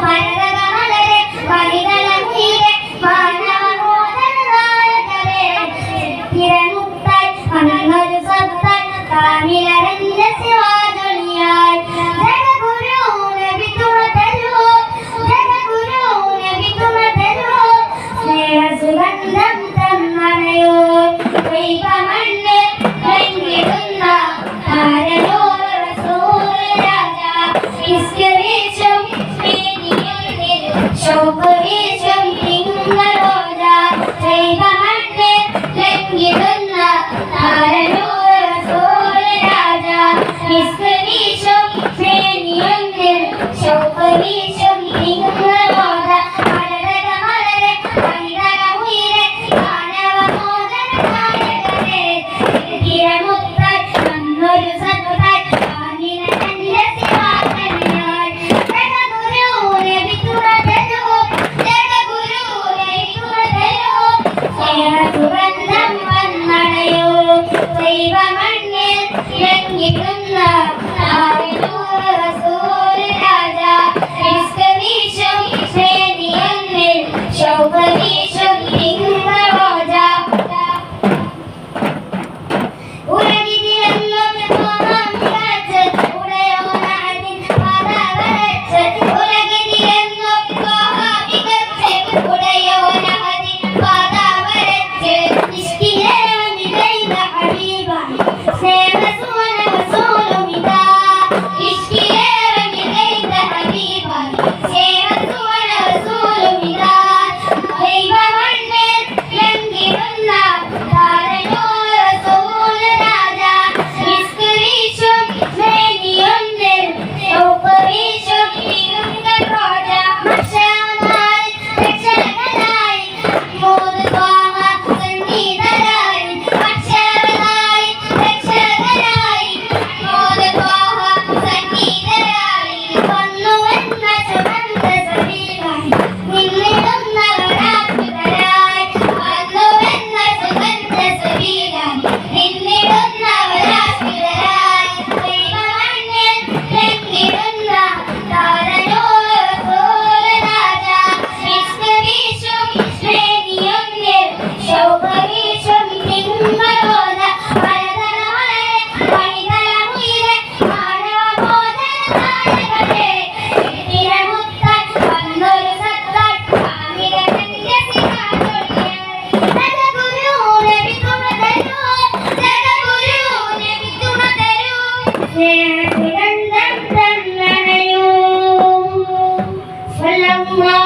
Hoa. വീശും മലരെ ദൈവമണ്ണിൽ ഇറങ്ങിക്കുന്ന பிறந்த தன்னனையும். சொல்லம்மா